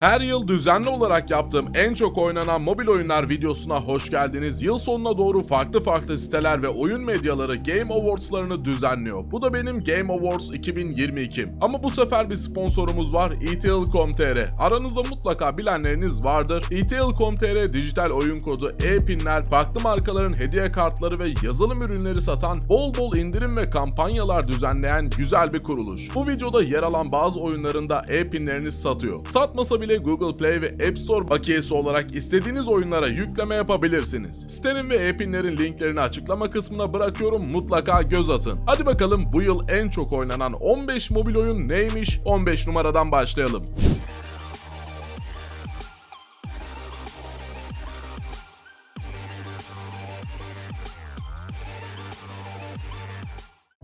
Her yıl düzenli olarak yaptığım en çok oynanan mobil oyunlar videosuna hoş geldiniz. Yıl sonuna doğru farklı farklı siteler ve oyun medyaları Game Awards'larını düzenliyor. Bu da benim Game Awards 2022. Ama bu sefer bir sponsorumuz var ETL.com.tr. Aranızda mutlaka bilenleriniz vardır. ETL.com.tr dijital oyun kodu, e-pinler, farklı markaların hediye kartları ve yazılım ürünleri satan, bol bol indirim ve kampanyalar düzenleyen güzel bir kuruluş. Bu videoda yer alan bazı oyunlarında e-pinleriniz satıyor. Satmasa bile Google Play ve App Store bakiyesi olarak istediğiniz oyunlara yükleme yapabilirsiniz. Sitenin ve e-pinlerin linklerini açıklama kısmına bırakıyorum mutlaka göz atın. Hadi bakalım bu yıl en çok oynanan 15 mobil oyun neymiş? 15 numaradan başlayalım.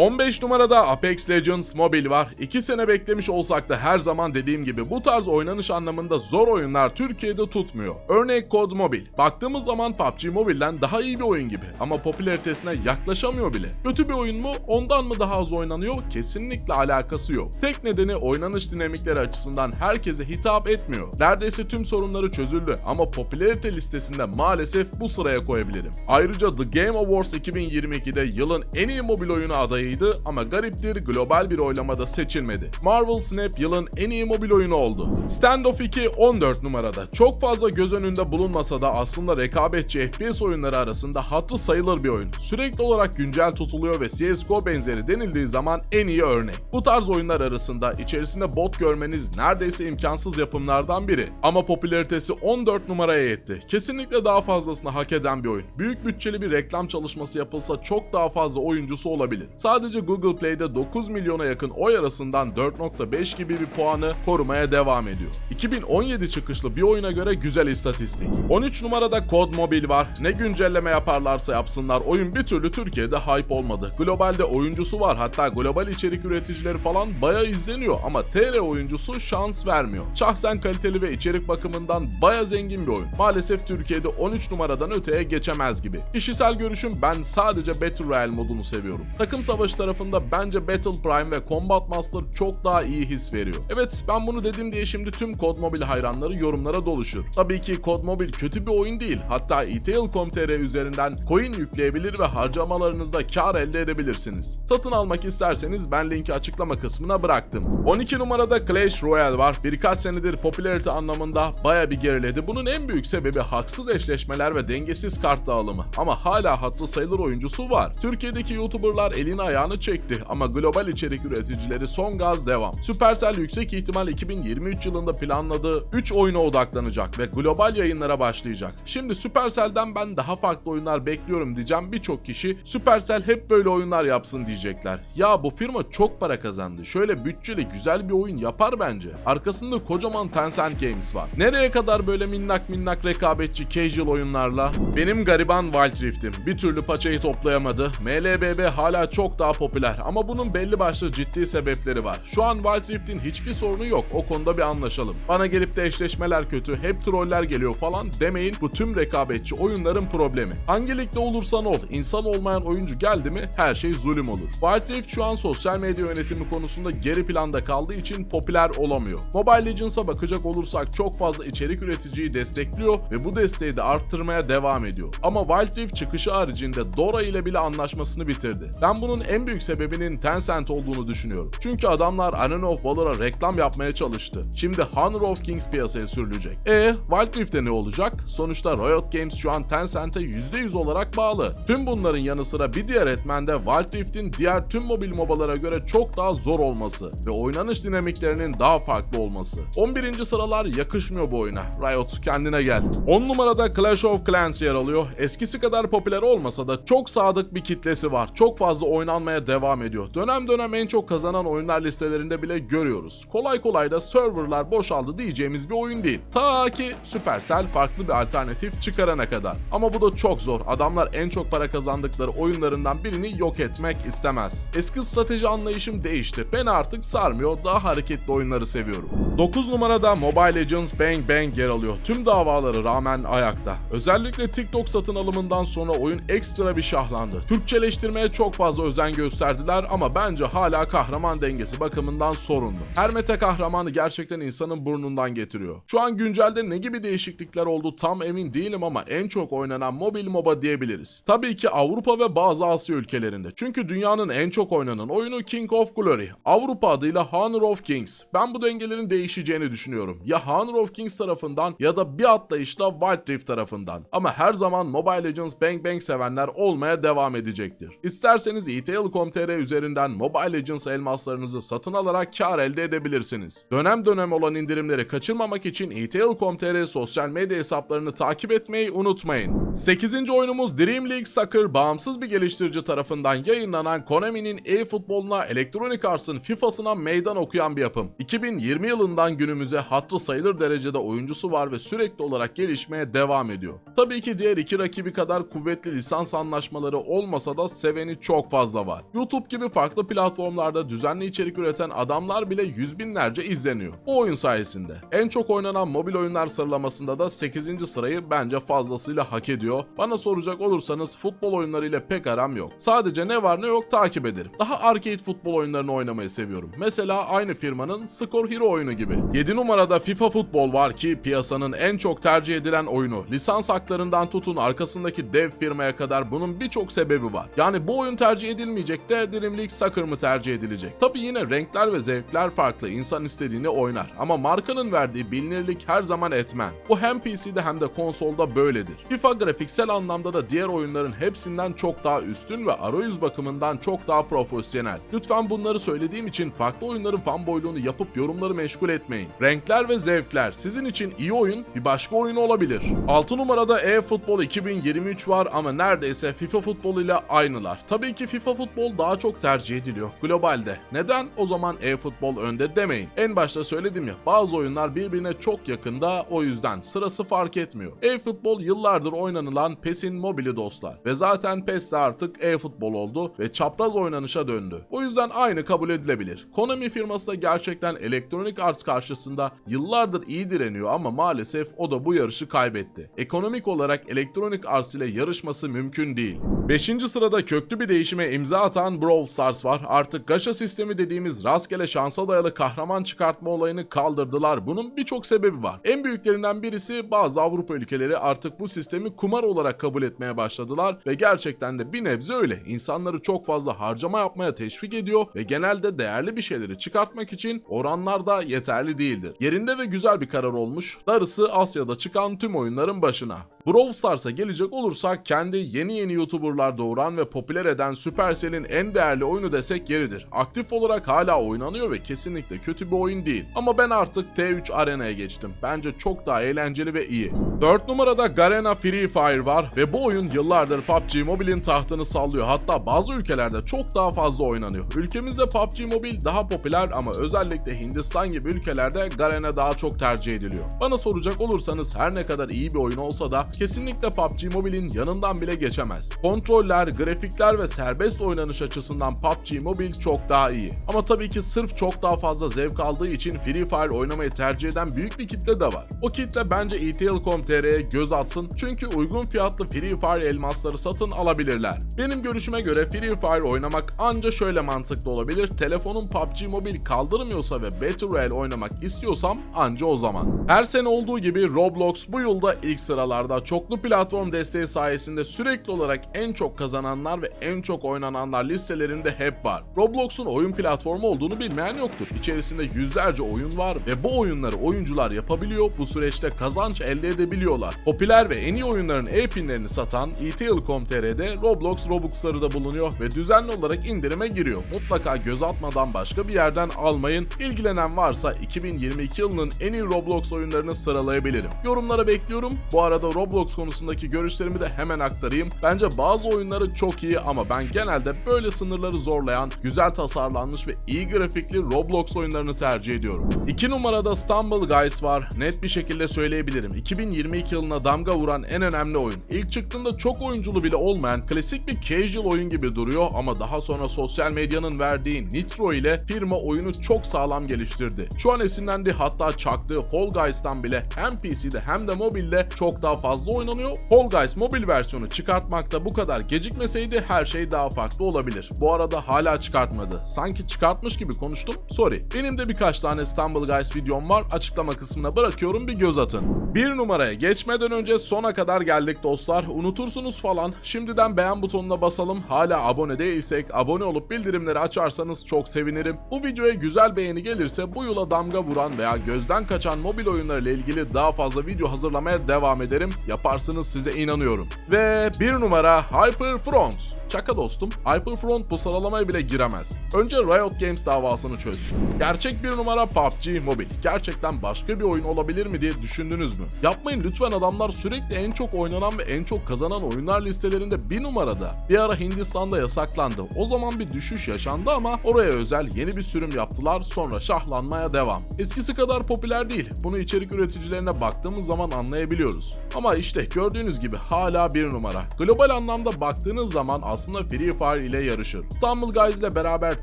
15 numarada Apex Legends Mobile var. 2 sene beklemiş olsak da her zaman dediğim gibi bu tarz oynanış anlamında zor oyunlar Türkiye'de tutmuyor. Örnek Code Mobile. Baktığımız zaman PUBG Mobile'den daha iyi bir oyun gibi ama popülaritesine yaklaşamıyor bile. Kötü bir oyun mu? Ondan mı daha az oynanıyor? Kesinlikle alakası yok. Tek nedeni oynanış dinamikleri açısından herkese hitap etmiyor. Neredeyse tüm sorunları çözüldü ama popülarite listesinde maalesef bu sıraya koyabilirim. Ayrıca The Game Awards 2022'de yılın en iyi mobil oyunu adayıydı ama gariptir global bir oylamada seçilmedi. Marvel Snap yılın en iyi mobil oyunu oldu. Standoff 2 14 numarada. Çok fazla göz önünde bulunmasa da aslında rekabetçi FPS oyunları arasında hatırı sayılır bir oyun. Sürekli olarak güncel tutuluyor ve CSGO benzeri denildiği zaman en iyi örnek. Bu tarz oyunlar arasında içerisinde bot görmeniz neredeyse imkansız yapımlardan biri. Ama popülaritesi 14 numaraya yetti. Kesinlikle daha fazlasını hak eden bir oyun. Büyük bütçeli bir reklam çalışması yapılsa çok daha fazla oyuncusu olabilir. Sadece Google Play'de 9 milyona yakın oy arasından 4.5 gibi bir puanı korumaya devam ediyor. 2017 çıkışlı bir oyuna göre güzel istatistik. 13 numarada Code Mobile var. Ne güncelleme yaparlarsa yapsınlar oyun bir türlü Türkiye'de hype olmadı. Globalde oyuncusu var hatta global içerik üreticileri falan baya izleniyor ama TR oyuncusu şans vermiyor. Şahsen kaliteli ve içerik bakımından baya zengin bir oyun. Maalesef Türkiye'de 13 numaradan öteye geçemez gibi. Kişisel görüşüm ben sadece Battle Royale modunu seviyorum. Takım savaşı tarafında bence Battle Prime ve Combat Master çok daha iyi his veriyor. Evet ben bunu dedim diye şimdi tüm Code Mobile hayranları yorumlara doluşur. Tabii ki Code Mobile kötü bir oyun değil. Hatta ETL.com.tr üzerinden coin yükleyebilir ve harcamalarınızda kar elde edebilirsiniz. Satın almak isterseniz ben linki açıklama kısmına bıraktım. 12 numarada Clash Royale var. Birkaç senedir popülarite anlamında baya bir geriledi. Bunun en büyük sebebi haksız eşleşmeler ve dengesiz kart dağılımı. Ama hala hatırı sayılır oyuncusu var. Türkiye'deki YouTuber'lar elini ayağını çekti ama global içerik üreticileri son gaz devam. Supercell yüksek ihtimal 2023 yılında planladığı 3 oyuna odaklanacak ve global yayınlara başlayacak. Şimdi Supercell'den ben daha farklı oyunlar bekliyorum diyeceğim birçok kişi Supercell hep böyle oyunlar yapsın diyecekler. Ya bu firma çok para kazandı. Şöyle bütçeli güzel bir oyun yapar bence. Arkasında kocaman Tencent Games var. Nereye kadar böyle minnak minnak rekabetçi casual oyunlarla? Benim gariban Wild Rift'im. Bir türlü paçayı toplayamadı. MLBB hala çok daha popüler ama bunun belli başlı ciddi sebepleri var. Şu an Wild Rift'in hiçbir sorunu yok. O konuda bir anlaşalım. Bana gelip de eşleşmeler kötü, hep troller geliyor falan demeyin. Bu tüm rekabetçi oyunların problemi. Hangi ligde olursan ol, insan olmayan oyuncu geldi mi her şey zulüm olur. Wild Rift şu an sosyal medya yönetimi konusunda geri planda kaldığı için popüler olamıyor. Mobile Legends'a bakacak olursak çok fazla içerik üreticiyi destekliyor ve bu desteği de arttırmaya devam ediyor. Ama Wild Rift çıkışı haricinde Dora ile bile anlaşmasını bitirdi. Ben bunun en büyük sebebinin Tencent olduğunu düşünüyorum. Çünkü adamlar Arena of Valor'a reklam yapmaya çalıştı. Şimdi Honor of Kings piyasaya sürülecek. E Wild Rift'te ne olacak? Sonuçta Riot Games şu an Tencent'e %100 olarak bağlı. Tüm bunların yanı sıra bir diğer etmen de Wild Rift'in diğer tüm mobil mobalara göre çok daha zor olması ve oynanış dinamiklerinin daha farklı olması. 11. sıralar yakışmıyor bu oyuna. Riot kendine gel. 10 numarada Clash of Clans yer alıyor. Eskisi kadar popüler olmasa da çok sadık bir kitlesi var. Çok fazla oynanmaya devam ediyor. Dönem dönem en çok kazanan oyunlar listelerinde bile görüyoruz. Kolay kolay da serverlar boşaldı diyeceğimiz bir oyun değil. Ta ki Supercell farklı bir alternatif çıkarana kadar. Ama bu da çok zor. Adamlar en çok para kazandıkları oyunlarından birini yok etmek istemez. Eski strateji anlayışım değişti. Beni artık sarmıyor. Daha hareketli oyunları seviyorum. 9 numarada Mobile Legends Bang Bang yer alıyor. Tüm davaları rağmen ayakta. Özellikle TikTok satın alımından sonra oyun ekstra bir şahlandı. Türkçeleştirmeye çok fazla özen özen gösterdiler ama bence hala kahraman dengesi bakımından sorunlu. Her meta kahramanı gerçekten insanın burnundan getiriyor. Şu an güncelde ne gibi değişiklikler oldu tam emin değilim ama en çok oynanan mobil MOBA diyebiliriz. Tabii ki Avrupa ve bazı Asya ülkelerinde. Çünkü dünyanın en çok oynanan oyunu King of Glory. Avrupa adıyla Honor of Kings. Ben bu dengelerin değişeceğini düşünüyorum. Ya Honor of Kings tarafından ya da bir atlayışla Wild Rift tarafından. Ama her zaman Mobile Legends Bang Bang sevenler olmaya devam edecektir. İsterseniz ETL.com.tr üzerinden Mobile Legends elmaslarınızı satın alarak kar elde edebilirsiniz. Dönem dönem olan indirimleri kaçırmamak için ETL.com.tr sosyal medya hesaplarını takip etmeyi unutmayın. 8. oyunumuz Dream League Soccer bağımsız bir geliştirici tarafından yayınlanan Konami'nin e-futboluna Electronic Arts'ın FIFA'sına meydan okuyan bir yapım. 2020 yılından günümüze hatırı sayılır derecede oyuncusu var ve sürekli olarak gelişmeye devam ediyor. Tabii ki diğer iki rakibi kadar kuvvetli lisans anlaşmaları olmasa da seveni çok fazla var. YouTube gibi farklı platformlarda düzenli içerik üreten adamlar bile yüz binlerce izleniyor. Bu oyun sayesinde. En çok oynanan mobil oyunlar sıralamasında da 8. sırayı bence fazlasıyla hak ediyor. Bana soracak olursanız futbol oyunlarıyla pek aram yok. Sadece ne var ne yok takip ederim. Daha arcade futbol oyunlarını oynamayı seviyorum. Mesela aynı firmanın Score Hero oyunu gibi. 7 numarada FIFA Futbol var ki piyasanın en çok tercih edilen oyunu. Lisans haklarından tutun arkasındaki dev firmaya kadar bunun birçok sebebi var. Yani bu oyun tercih edilmeyecek de League Soccer mı tercih edilecek? Tabi yine renkler ve zevkler farklı. İnsan istediğini oynar. Ama markanın verdiği bilinirlik her zaman etmen. Bu hem PC'de hem de konsolda böyledir. FIFA grafiksel anlamda da diğer oyunların hepsinden çok daha üstün ve arayüz bakımından çok daha profesyonel. Lütfen bunları söylediğim için farklı oyunların fanboyluğunu yapıp yorumları meşgul etmeyin. Renkler ve zevkler sizin için iyi oyun bir başka oyun olabilir. 6 numarada e-futbol 2023 var ama neredeyse FIFA futbol ile aynılar. Tabii ki FIFA futbol daha çok tercih ediliyor globalde. Neden? O zaman e-futbol önde demeyin. En başta söyledim ya bazı oyunlar birbirine çok yakında o yüzden sırası fark etmiyor. E-futbol yıllardır oynanılan PES'in mobili dostlar. Ve zaten PES de artık e-futbol oldu ve çapraz oynanışa döndü. O yüzden aynı kabul edilebilir. Konami firması da gerçekten Electronic Arts karşısında yıllardır iyi direniyor ama maalesef o da bu yarışı kaybetti. Ekonomik olarak Electronic Arts ile yarışması mümkün değil. 5. sırada köklü bir değişime imza atan Brawl Stars var. Artık gacha sistemi dediğimiz rastgele şansa dayalı kahraman çıkartma olayını kaldırdılar. Bunun birçok sebebi var. En büyüklerinden birisi bazı Avrupa ülkeleri artık bu sistemi kumar olarak kabul etmeye başladılar ve gerçekten de bir nebze öyle. İnsanları çok fazla harcama yapmaya teşvik ediyor ve genelde değerli bir şeyleri çıkartmak için oranlar da yeterli değildir. Yerinde ve güzel bir karar olmuş. Darısı Asya'da çıkan tüm oyunların başına. Brawl Stars'a gelecek olursak kendi yeni yeni YouTuber'lar doğuran ve popüler eden Supercell'in en değerli oyunu desek yeridir. Aktif olarak hala oynanıyor ve kesinlikle kötü bir oyun değil. Ama ben artık T3 Arena'ya geçtim. Bence çok daha eğlenceli ve iyi. 4 numarada Garena Free Fire var ve bu oyun yıllardır PUBG Mobile'in tahtını sallıyor. Hatta bazı ülkelerde çok daha fazla oynanıyor. Ülkemizde PUBG Mobile daha popüler ama özellikle Hindistan gibi ülkelerde Garena daha çok tercih ediliyor. Bana soracak olursanız her ne kadar iyi bir oyun olsa da kesinlikle PUBG Mobile'in yanından bile geçemez. Kontroller, grafikler ve serbest oynanış açısından PUBG Mobile çok daha iyi. Ama tabii ki sırf çok daha fazla zevk aldığı için Free Fire oynamayı tercih eden büyük bir kitle de var. O kitle bence ETL.com.tr'ye göz atsın çünkü uygun fiyatlı Free Fire elmasları satın alabilirler. Benim görüşüme göre Free Fire oynamak anca şöyle mantıklı olabilir. Telefonun PUBG Mobile kaldırmıyorsa ve Battle Royale oynamak istiyorsam anca o zaman. Her sene olduğu gibi Roblox bu yılda ilk sıralarda çoklu platform desteği sayesinde sürekli olarak en çok kazananlar ve en çok oynananlar listelerinde hep var. Roblox'un oyun platformu olduğunu bilmeyen yoktur. İçerisinde yüzlerce oyun var ve bu oyunları oyuncular yapabiliyor. Bu süreçte kazanç elde edebiliyorlar. Popüler ve en iyi oyunların e-pinlerini satan ETL.com.tr'de Roblox Robux'ları da bulunuyor ve düzenli olarak indirime giriyor. Mutlaka göz atmadan başka bir yerden almayın. İlgilenen varsa 2022 yılının en iyi Roblox oyunlarını sıralayabilirim. Yorumlara bekliyorum. Bu arada Roblox konusundaki görüşlerimi de hemen aktarayım. Bence bazı oyunları çok iyi ama ben genelde böyle sınırları zorlayan, güzel tasarlanmış ve iyi grafikli Roblox oyunlarını tercih ediyorum. 2 numarada Stumble Guys var. Net bir şekilde söyleyebilirim. 2022 yılına damga vuran en önemli oyun. İlk çıktığında çok oyunculu bile olmayan klasik bir casual oyun gibi duruyor ama daha sonra sosyal medyanın verdiği Nitro ile firma oyunu çok sağlam geliştirdi. Şu an esinlendi hatta çaktığı Fall Guys'tan bile hem PC'de hem de mobilde çok daha fazla fazla oynanıyor. Fall Guys mobil versiyonu çıkartmakta bu kadar gecikmeseydi her şey daha farklı olabilir. Bu arada hala çıkartmadı. Sanki çıkartmış gibi konuştum. Sorry. Benim de birkaç tane Stumble Guys videom var. Açıklama kısmına bırakıyorum bir göz atın. Bir numaraya geçmeden önce sona kadar geldik dostlar. Unutursunuz falan. Şimdiden beğen butonuna basalım. Hala abone değilsek abone olup bildirimleri açarsanız çok sevinirim. Bu videoya güzel beğeni gelirse bu yıla damga vuran veya gözden kaçan mobil oyunlarla ilgili daha fazla video hazırlamaya devam ederim. Yaparsınız size inanıyorum. Ve bir numara Hyperfront. Çaka dostum, Hyperfront bu sıralamaya bile giremez. Önce Riot Games davasını çözsün. Gerçek bir numara PUBG Mobile. Gerçekten başka bir oyun olabilir mi diye düşündünüz mü? Yapmayın lütfen adamlar sürekli en çok oynanan ve en çok kazanan oyunlar listelerinde bir numarada. Bir ara Hindistan'da yasaklandı. O zaman bir düşüş yaşandı ama oraya özel yeni bir sürüm yaptılar sonra şahlanmaya devam. Eskisi kadar popüler değil. Bunu içerik üreticilerine baktığımız zaman anlayabiliyoruz. Ama işte gördüğünüz gibi hala bir numara. Global anlamda baktığınız zaman aslında Free Fire ile yarışır. Stumble Guys ile beraber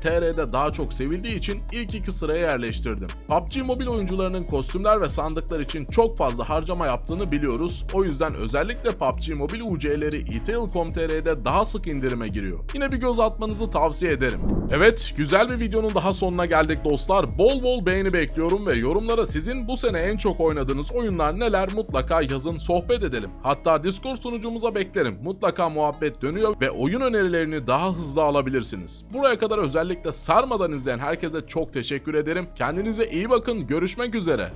TR'de daha çok sevildiği için ilk iki sıraya yerleştirdim. PUBG mobil oyuncularının kostümler ve sandıklar için çok fazla harcama yaptığını biliyoruz. O yüzden özellikle PUBG mobil UC'leri etail.com.tr'de daha sık indirime giriyor. Yine bir göz atmanızı tavsiye ederim. Evet, güzel bir videonun daha sonuna geldik dostlar. Bol bol beğeni bekliyorum ve yorumlara sizin bu sene en çok oynadığınız oyunlar neler mutlaka yazın, sohbet edelim. Hatta Discord sunucumuza beklerim. Mutlaka muhabbet dönüyor ve oyun önerilerini daha hızlı alabilirsiniz. Buraya kadar özellikle sarmadan izleyen herkese çok teşekkür ederim. Kendinize iyi bakın, görüşmek üzere.